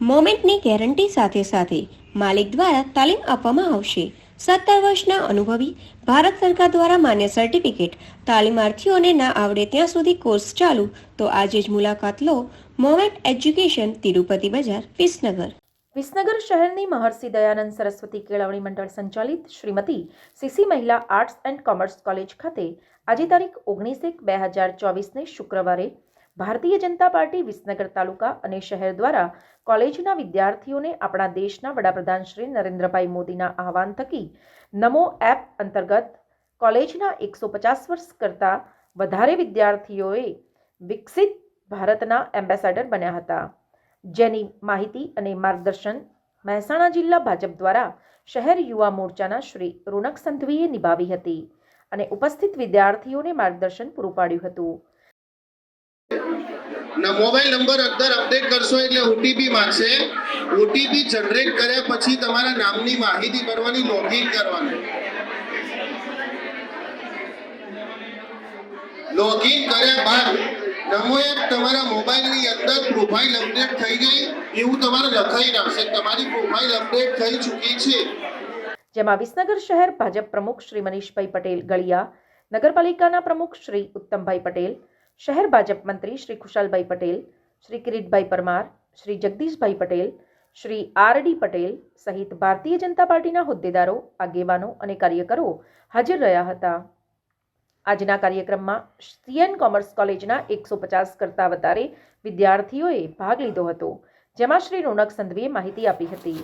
સર્ટિફિકેટની guarantee સાથે સાથે માલિક દ્વારા તાલીમ આપવામાં આવશે. સત્તર વર્ષના અનુભવી ભારત સરકાર દ્વારા માન્ય સર્ટિફિકેટ. તાલીમાર્થીઓને ના આવડે ત્યાં સુધી કોર્સ ચાલુ. તો આજે જ મુલાકાત લો મોમેન્ટ એજ્યુકેશન તિરુપતિ બજાર, વિસનગર. વિસનગર શહેરની મહર્ષિ દયાનંદ સરસ્વતી કેળવણી મંડળ સંચાલિત શ્રીમતી સીસી મહિલા આર્ટ્સ એન્ડ કોમર્સ કોલેજ ખાતે આજે તારીખ ઓગણીસ એક બે હજાર ચોવીસને શુક્રવારે ભારતીય જનતા પાર્ટી વિસનગર તાલુકા અને શહેર દ્વારા કોલેજના વિદ્યાર્થીઓને આપણા દેશના વડાપ્રધાન શ્રી નરેન્દ્રભાઈ મોદીના આહવાન થકી નમો એપ અંતર્ગત કોલેજના એકસો પચાસ વર્ષ કરતાં વધારે વિદ્યાર્થીઓએ વિકસિત ભારતના એમ્બેસેડર બન્યા હતા. જેની માહિતી અને માર્ગદર્શન મહેસાણા જિલ્લા ભાજપ દ્વારા શહેર યુવા મોરચાના શ્રી રોનક સંધવીએ નિભાવી હતી અને ઉપસ્થિત વિદ્યાર્થીઓને માર્ગદર્શન પૂરું પાડ્યું હતું. મોબાઈલ નંબર અંદર અપડેટ કરશો એટલે ઓટીપી માંગશે. ઓટીપી જનરેટ કર્યા પછી તમારા નામની માહિતી ભરવાની લોગિન કરવાનું. લોગિન કર્યા બાદ નમો એપ તમારા મોબાઈલની અંદર પ્રોફાઇલ અપડેટ થઈ ગઈ, એવું તમારે લખાઈ નાખશે તમારી પ્રોફાઇલ અપડેટ થઈ ચૂકી છે. જેમાં વિસનગર શહેર ભાજપ પ્રમુખ શ્રી મનીષભાઈ પટેલ, ગળિયા નગરપાલિકાના પ્રમુખ શ્રી ઉત્તમભાઈ પટેલ શહેર ભાજપ મંત્રી શ્રી ખુશાલભાઈ પટેલ, શ્રી કિરીટભાઈ પરમાર, શ્રી જગદીશભાઈ પટેલ, શ્રી આર ડી પટેલ સહિત ભારતીય જનતા પાર્ટીના હોદ્દેદારો, આગેવાનો અને કાર્યકરો હાજર રહ્યા હતા. આજના કાર્યક્રમમાં સીએન કોમર્સ કોલેજના એકસો પચાસ કરતાં વધારે વિદ્યાર્થીઓએ ભાગ લીધો હતો, જેમાં શ્રી રોનક સંધવીએ માહિતી આપી હતી.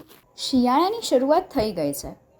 શિયાળાની શરૂઆત થઈ ગઈ છે.